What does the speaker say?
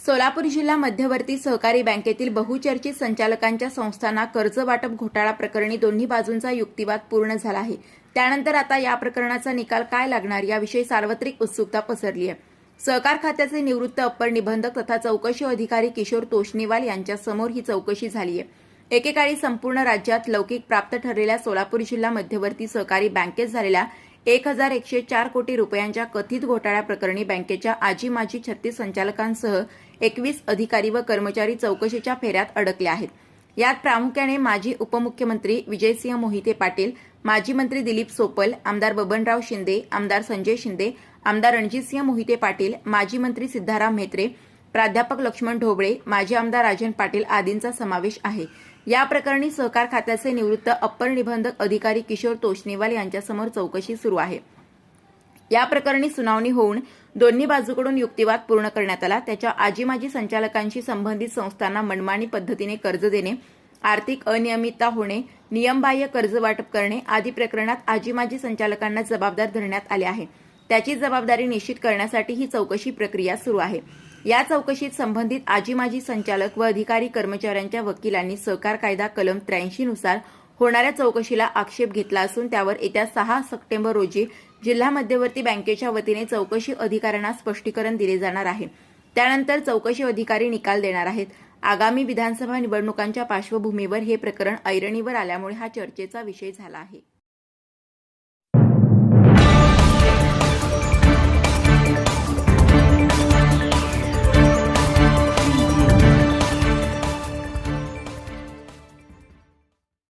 सोलापूर जिल्हा मध्यवर्ती सहकारी बँकेतील बहुचर्चित संचालकांच्या संस्थांना कर्ज वाटप घोटाळा प्रकरणी दोन्ही बाजूंचा युक्तिवाद पूर्ण झाला आहे. त्यानंतर आता या प्रकरणाचा निकाल काय लागणार याविषयी सार्वत्रिक उत्सुकता पसरली आहे. सहकार खात्याचे निवृत्त अप्पर निबंधक तथा चौकशी अधिकारी किशोर तोष्णीवाल यांच्यासमोर ही चौकशी झाली आहे. एकेकाळी संपूर्ण राज्यात लौकिक प्राप्त ठरलेल्या सोलापूर जिल्हा मध्यवर्ती सहकारी बँकेत झालेल्या एक हजार एकशे चार कोटी रुपयांच्या कथित घोटाळ्या प्रकरणी बँकेच्या आजी माजी छत्तीस संचालकांसह एकवीस अधिकारी व कर्मचारी चौकशीच्या फेऱ्यात अडकले आहेत. यात प्रामुख्याने माजी उपमुख्यमंत्री विजयसिंह मोहिते पाटील माजी मंत्री दिलीप सोपल आमदार बबनराव शिंदे आमदार संजय शिंदे आमदार रणजितसिंह मोहिते पाटील माजी मंत्री सिद्धाराम म्हेत्रे प्राध्यापक लक्ष्मण ढोबळे माजी आमदार राजन पाटील आदींचा समावेश आहे. या प्रकरणी सहकार खात्याचे निवृत्त अप्पर निबंधक अधिकारी किशोर तोष्णीवाल यांच्यासमोर चौकशी सुरू आहे. या प्रकरणी सुनावणी होऊन दोन्ही बाजूकडून युक्तिवाद पूर्ण करण्यात आला. त्याच्या आजी माजी संचालकांशी संबंधित संस्थांना मनमानी पद्धतीने कर्ज देणे आर्थिक अनियमितता होणे नियमबाह्य कर्ज वाटप करणे आदी प्रकरणात आजी माजी संचालकांना जबाबदार धरण्यात आले आहे. त्याची जबाबदारी निश्चित करण्यासाठी ही चौकशी प्रक्रिया सुरू आहे. या चौकशीत संबंधित आजी माजी संचालक व अधिकारी कर्मचाऱ्यांच्या वकिलांनी सहकार कायदा कलम त्र्याऐंशी नुसार होणाऱ्या चौकशीला आक्षेप घेतला असून त्यावर येत्या सहा सप्टेंबर रोजी जिल्हा मध्यवर्ती बँकेच्या वतीने चौकशी अधिकाऱ्यांना स्पष्टीकरण दिले जाणार आहे. त्यानंतर चौकशी अधिकारी निकाल देणार आहेत. आगामी विधानसभा निवडणुकांच्या पार्श्वभूमीवर हे प्रकरण ऐरणीवर आल्यामुळे हा चर्चेचा विषय झाला आहे.